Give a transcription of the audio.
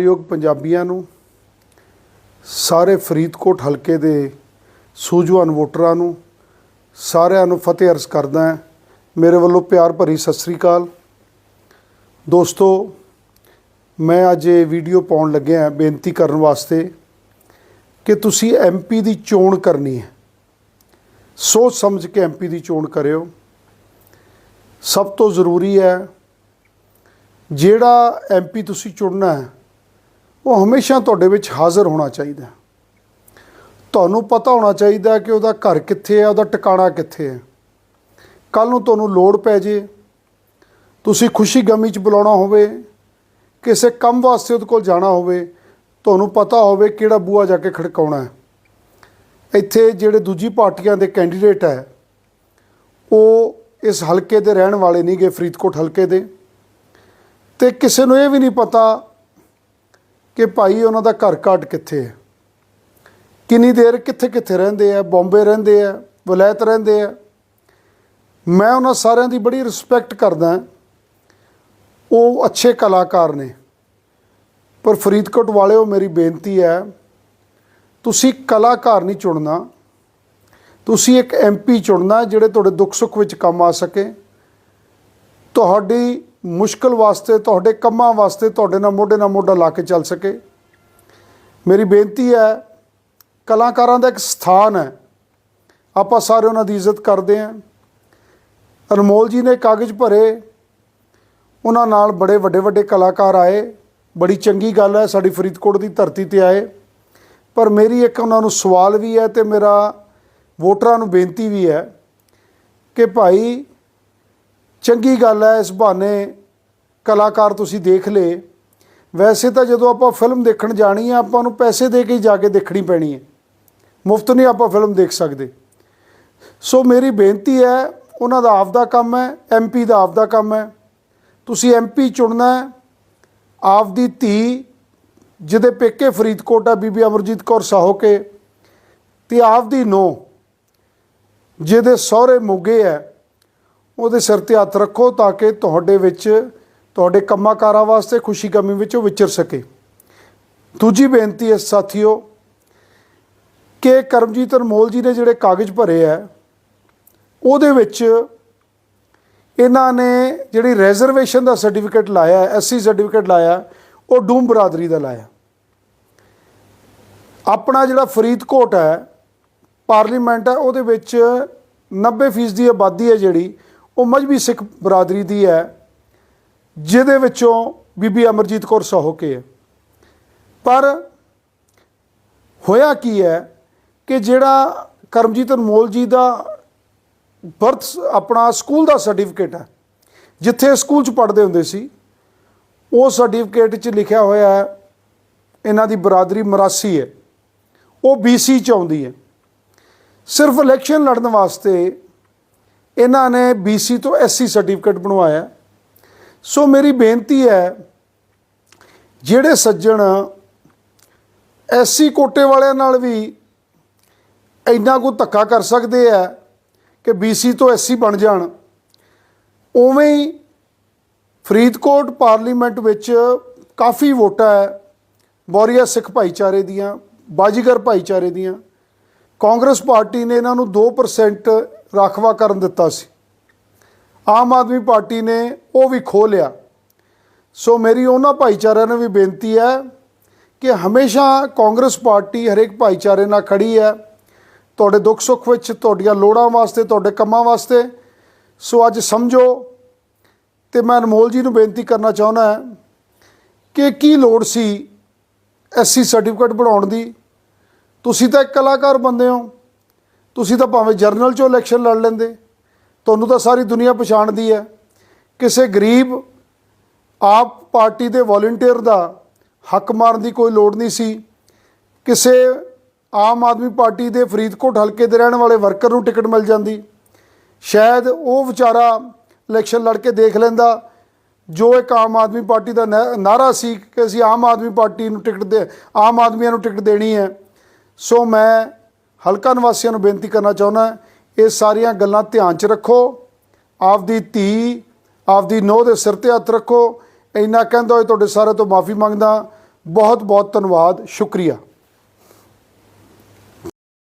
ਯੋਗ ਪੰਜਾਬੀਆਂ ਨੂੰ, ਸਾਰੇ ਫਰੀਦਕੋਟ ਹਲਕੇ ਦੇ ਸੂਝਵਾਨ ਵੋਟਰਾਂ ਨੂੰ, ਸਾਰਿਆਂ ਨੂੰ ਫਤਿਹ ਅਰਜ਼ ਕਰਦਾ ਹਾਂ। ਮੇਰੇ ਵੱਲੋਂ ਪਿਆਰ ਭਰੀ ਸਤਿ ਸ੍ਰੀ ਅਕਾਲ। ਦੋਸਤੋ, ਮੈਂ ਅੱਜ ਇਹ ਵੀਡੀਓ ਪਾਉਣ ਲੱਗਿਆ ਬੇਨਤੀ ਕਰਨ ਵਾਸਤੇ ਕਿ ਤੁਸੀਂ ਐਮਪੀ ਦੀ ਚੋਣ ਕਰਨੀ ਹੈ। ਸੋਚ ਸਮਝ ਕੇ ਐਮਪੀ ਦੀ ਚੋਣ ਕਰਿਓ। ਸਭ ਤੋਂ ਜ਼ਰੂਰੀ ਹੈ, ਜਿਹੜਾ ਐਮਪੀ ਤੁਸੀਂ ਚੁਣਨਾ ਹੈ ਉਹ ਹਮੇਸ਼ਾ ਤੁਹਾਡੇ ਵਿੱਚ ਹਾਜ਼ਰ ਹੋਣਾ ਚਾਹੀਦਾ ਤੁਹਾਨੂੰ ਪਤਾ ਹੋਣਾ ਚਾਹੀਦਾ ਕਿ ਉਹਦਾ ਘਰ ਕਿੱਥੇ ਹੈ, ਉਹਦਾ ਟਿਕਾਣਾ ਕਿੱਥੇ ਹੈ। ਕੱਲ ਨੂੰ ਤੁਹਾਨੂੰ ਲੋੜ ਪੈ ਜੇ, ਤੁਸੀਂ ਖੁਸ਼ੀ ਗਮੀ ਚ ਬੁਲਾਉਣਾ ਹੋਵੇ, ਕਿਸੇ ਕੰਮ ਵਾਸਤੇ ਉਹਦੇ ਕੋਲ ਜਾਣਾ ਹੋਵੇ, ਤੁਹਾਨੂੰ ਪਤਾ ਹੋਵੇ ਕਿਹੜਾ ਬੂਆ ਜਾ ਕੇ ਖੜਕਾਉਣਾ ਹੈ। ਇੱਥੇ ਜਿਹੜੇ ਦੂਜੀ ਪਾਰਟੀਆਂ ਦੇ ਕੈਂਡੀਡੇਟ ਹੈ, ਉਹ ਇਸ ਹਲਕੇ ਦੇ ਰਹਿਣ ਵਾਲੇ ਨਹੀਂ ਗਏ ਫਰੀਦਕੋਟ ਹਲਕੇ ਦੇ। ਤੇ ਕਿਸੇ ਨੂੰ ਇਹ ਵੀ ਨਹੀਂ ਪਤਾ ਕਿ ਭਾਈ ਉਹਨਾਂ ਦਾ ਘਰ ਘਾਟ ਕਿੱਥੇ ਹੈ? ਕਿੰਨੀ ਦੇਰ ਕਿੱਥੇ ਕਿੱਥੇ ਰਹਿੰਦੇ ਆ? ਬੰਬੇ ਰਹਿੰਦੇ ਆ? ਵਲੈਤ ਰਹਿੰਦੇ ਆ? ਮੈਂ ਉਹਨਾਂ ਸਾਰਿਆਂ ਦੀ ਬੜੀ ਰਿਸਪੈਕਟ ਕਰਦਾ ਉਹ ਅੱਛੇ ਕਲਾਕਾਰ ਨੇ। ਪਰ ਫਰੀਦਕੋਟ ਵਾਲਿਓ ਮੇਰੀ ਬੇਨਤੀ ਹੈ, ਤੁਸੀਂ ਕਲਾਕਾਰ ਨਹੀਂ ਚੁਣਨਾ। ਤੁਸੀਂ ਇੱਕ ਐਮਪੀ ਚੁਣਨਾ, ਜਿਹੜੇ ਤੁਹਾਡੇ ਦੁੱਖ ਸੁੱਖ ਵਿੱਚ ਕੰਮ ਆ ਸਕੇ। ਤੁਹਾਡੀ ਮੁਸ਼ਕਲ ਵਾਸਤੇ, ਤੁਹਾਡੇ ਕੰਮਾਂ ਵਾਸਤੇ ਤੁਹਾਡੇ ਨਾਲ ਮੋਢੇ ਨਾਲ ਮੋਢਾ ਲਾ ਕੇ ਚੱਲ ਸਕੇ। ਮੇਰੀ ਬੇਨਤੀ ਹੈ, ਕਲਾਕਾਰਾਂ ਦਾ ਇੱਕ ਸਥਾਨ ਹੈ। ਆਪਾਂ ਸਾਰੇ ਉਹਨਾਂ ਦੀ ਇੱਜ਼ਤ ਕਰਦੇ ਹਾਂ। ਅਨਮੋਲ ਜੀ ਨੇ ਕਾਗਜ਼ ਭਰੇ। ਉਹਨਾਂ ਨਾਲ ਬੜੇ ਵੱਡੇ ਵੱਡੇ ਕਲਾਕਾਰ ਆਏ। ਬੜੀ ਚੰਗੀ ਗੱਲ ਹੈ, ਸਾਡੀ ਫਰੀਦਕੋਟ ਦੀ ਧਰਤੀ ਤੇ ਆਏ। ਪਰ ਮੇਰੀ ਇੱਕ ਉਹਨਾਂ ਨੂੰ ਸਵਾਲ ਵੀ ਹੈ ਤੇ ਮੇਰਾ ਵੋਟਰਾਂ ਨੂੰ ਬੇਨਤੀ ਵੀ ਹੈ ਕਿ ਭਾਈ ਚੰਗੀ ਗੱਲ ਹੈ, ਇਸ ਬਹਾਨੇ ਕਲਾਕਾਰ ਤੁਸੀਂ ਦੇਖ ਲਏ। ਵੈਸੇ ਤਾਂ ਜਦੋਂ ਆਪਾਂ ਫਿਲਮ ਦੇਖਣ ਜਾਣੀ ਹੈ, ਆਪਾਂ ਨੂੰ ਪੈਸੇ ਦੇ ਕੇ ਹੀ ਜਾ ਕੇ ਦੇਖਣੀ ਪੈਣੀ ਹੈ। ਮੁਫਤ ਨਹੀਂ ਆਪਾਂ ਫਿਲਮ ਦੇਖ ਸਕਦੇ। ਸੋ ਮੇਰੀ ਬੇਨਤੀ ਹੈ, ਉਹਨਾਂ ਦਾ ਆਪਦਾ ਕੰਮ ਹੈ ਐਮਪੀ ਦਾ ਆਪਦਾ ਕੰਮ ਹੈ। ਤੁਸੀਂ ਐਮਪੀ ਚੁਣਨਾ ਹੈ, ਆਪਦੀ ਧੀ, ਜਿਹਦੇ ਪੇਕੇ ਫਰੀਦਕੋਟ ਆ, ਬੀਬੀ ਅਮਰਜੀਤ ਕੌਰ ਸਾਹੋ ਕੇ ਤੇ ਆਪਦੀ ਨੋ ਜਿਹਦੇ ਸਹੁਰੇ ਮੋਗੇ ਹੈ। ਉਹਦੇ ਸਿਰ ਤੇ ਹੱਥ ਰੱਖੋ ਤਾਂ ਕਿ ਤੁਹਾਡੇ ਵਿੱਚ, ਤੁਹਾਡੇ ਕੰਮਾਂ ਕਾਰਾਂ ਵਾਸਤੇ ਖੁਸ਼ੀ ਕਮੀ ਵਿੱਚ ਉਹ ਵਿਚਰ ਸਕੇ। ਦੂਜੀ ਬੇਨਤੀ ਹੈ ਸਾਥੀਓ, ਕਿ ਕਰਮਜੀਤ ਅਨਮੋਲ ਜੀ ਨੇ ਜਿਹੜੇ ਕਾਗਜ਼ ਭਰੇ ਹੈ ਉਹਦੇ ਵਿੱਚ ਇਹਨਾਂ ਨੇ ਜਿਹੜੀ ਰੈਜ਼ਰਵੇਸ਼ਨ ਦਾ ਸਰਟੀਫਿਕੇਟ ਲਾਇਆ ਐਸਸੀ ਸਰਟੀਫਿਕੇਟ ਲਾਇਆ, ਉਹ ਡੂਮ ਬਰਾਦਰੀ ਦਾ ਲਾਇਆ। ਆਪਣਾ ਜਿਹੜਾ ਫਰੀਦਕੋਟ ਹੈ, ਪਾਰਲੀਮੈਂਟ ਹੈ, ਉਹਦੇ ਵਿੱਚ 90% ਦੀ ਆਬਾਦੀ ਹੈ ਜਿਹੜੀ ਉਹ ਮਜਬੀ ਸਿੱਖ ਬਰਾਦਰੀ ਦੀ ਹੈ, ਜਿਹਦੇ ਵਿੱਚੋਂ ਬੀਬੀ ਅਮਰਜੀਤ ਕੌਰ ਸਹੋਕੇ ਹੈ। ਪਰ ਹੋਇਆ ਕੀ ਹੈ ਕਿ ਜਿਹੜਾ ਕਰਮਜੀਤ ਅਨਮੋਲ ਜੀ ਦਾ ਬਰਥ, ਆਪਣਾ ਸਕੂਲ ਦਾ ਸਰਟੀਫਿਕੇਟ ਹੈ, ਜਿੱਥੇ ਸਕੂਲ 'ਚ ਪੜ੍ਹਦੇ ਹੁੰਦੇ ਸੀ, ਉਹ ਸਰਟੀਫਿਕੇਟ 'ਚ ਲਿਖਿਆ ਹੋਇਆ ਹੈ, ਇਹਨਾਂ ਦੀ ਬਰਾਦਰੀ ਮਰਾਸੀ ਹੈ। ਉਹ BC 'ਚ ਆਉਂਦੀ ਹੈ। ਸਿਰਫ ਇਲੈਕਸ਼ਨ ਲੜਨ ਵਾਸਤੇ ਇਹਨਾਂ ਨੇ BC ਤੋਂ SC ਸਰਟੀਫਿਕੇਟ ਬਣਵਾਇਆ। ਸੋ ਮੇਰੀ ਬੇਨਤੀ ਹੈ, ਜਿਹੜੇ ਸੱਜਣ ਐਸਸੀ ਕੋਟੇ ਵਾਲਿਆਂ ਨਾਲ ਵੀ ਇੰਨਾ ਕੋ ਧੱਕਾ ਕਰ ਸਕਦੇ ਆ ਕਿ BC ਤੋਂ ਐਸਸੀ ਬਣ ਜਾਣ, ਉਵੇਂ ਹੀ ਫਰੀਦਕੋਟ ਪਾਰਲੀਮੈਂਟ ਵਿੱਚ ਕਾਫੀ ਵੋਟਾਂ ਹੈ, ਬੋਰੀਆ ਸਿੱਖ ਭਾਈਚਾਰੇ ਦੀਆਂ, ਬਾਜੀਗਰ ਭਾਈਚਾਰੇ ਦੀਆਂ। ਕਾਂਗਰਸ ਪਾਰਟੀ ਨੇ ਇਹਨਾਂ ਨੂੰ 2% ਰਾਖਵਾ ਕਰਨ ਦਿੱਤਾ ਸੀ। ਆਮ ਆਦਮੀ ਪਾਰਟੀ ਨੇ ਉਹ ਵੀ ਖੋਹ ਲਿਆ। ਸੋ ਮੇਰੀ ਉਹਨਾਂ ਭਾਈਚਾਰਿਆਂ ਨੂੰ ਵੀ ਬੇਨਤੀ ਹੈ ਕਿ ਹਮੇਸ਼ਾ ਕਾਂਗਰਸ ਪਾਰਟੀ ਹਰੇਕ ਭਾਈਚਾਰੇ ਨਾਲ ਖੜੀ ਹੈ। ਤੁਹਾਡੇ ਦੁੱਖ ਸੁੱਖ ਵਿੱਚ, ਤੁਹਾਡੀਆਂ ਲੋੜਾਂ ਵਾਸਤੇ, ਤੁਹਾਡੇ ਕੰਮਾਂ ਵਾਸਤੇ। ਸੋ ਅੱਜ ਸਮਝੋ ਤੇ ਮੈਂ ਅਨਮੋਲ ਜੀ ਨੂੰ ਬੇਨਤੀ ਕਰਨਾ ਚਾਹੁੰਦਾ ਕਿ ਕੀ ਲੋੜ ਸੀ ਐਸਸੀ ਸਰਟੀਫਿਕੇਟ ਬਣਾਉਣ ਦੀ? ਤੁਸੀਂ ਤਾਂ ਇੱਕ ਕਲਾਕਾਰ ਬੰਦੇ ਹੋ। ਤੁਸੀਂ ਤਾਂ ਭਾਵੇਂ ਜਰਨਲ ਚੋਂ ਇਲੈਕਸ਼ਨ ਲੜ ਲੈਂਦੇ, ਤੁਹਾਨੂੰ ਤਾਂ ਸਾਰੀ ਦੁਨੀਆ ਪਛਾਣਦੀ ਹੈ। ਕਿਸੇ ਗਰੀਬ ਆਪ ਪਾਰਟੀ ਦੇ ਵੋਲੰਟੀਅਰ ਦਾ ਹੱਕ ਮਾਰਨ ਦੀ ਕੋਈ ਲੋੜ ਨਹੀਂ ਸੀ। ਕਿਸੇ ਆਮ ਆਦਮੀ ਪਾਰਟੀ ਦੇ ਫਰੀਦਕੋਟ ਹਲਕੇ ਦੇ ਰਹਿਣ ਵਾਲੇ ਵਰਕਰ ਨੂੰ ਟਿਕਟ ਮਿਲ ਜਾਂਦੀ। ਸ਼ਾਇਦ ਉਹ ਵਿਚਾਰਾ ਇਲੈਕਸ਼ਨ ਲੜ ਕੇ ਦੇਖ ਲੈਂਦਾ, ਜੋ ਇੱਕ ਆਮ ਆਦਮੀ ਪਾਰਟੀ ਦਾ ਨਾ- ਨਾਰਾ ਸੀ ਕਿ ਅਸੀਂ ਆਮ ਆਦਮੀ ਪਾਰਟੀ ਨੂੰ ਟਿਕਟ ਦੇ, ਆਮ ਆਦਮੀਆਂ ਨੂੰ ਟਿਕਟ ਦੇਣੀ ਹੈ। ਸੋ ਮੈਂ ਹਲਕਾ ਨਿਵਾਸੀਆਂ ਨੂੰ ਬੇਨਤੀ ਕਰਨਾ ਚਾਹੁੰਦਾ ਇਹ ਸਾਰੀਆਂ ਗੱਲਾਂ ਧਿਆਨ 'ਚ ਰੱਖੋ। ਆਪਦੀ ਧੀ, ਆਪਦੀ ਨੋਹ ਦੇ ਸਿਰ ਤੇ ਹੱਥ ਰੱਖੋ। ਇੰਨਾ ਕਹਿੰਦਾ ਹੋਏ ਤੁਹਾਡੇ ਸਾਰੇ ਤੋਂ ਮਾਫੀ ਮੰਗਦਾ। ਬਹੁਤ ਬਹੁਤ ਧੰਨਵਾਦ। ਸ਼ੁਕਰੀਆ।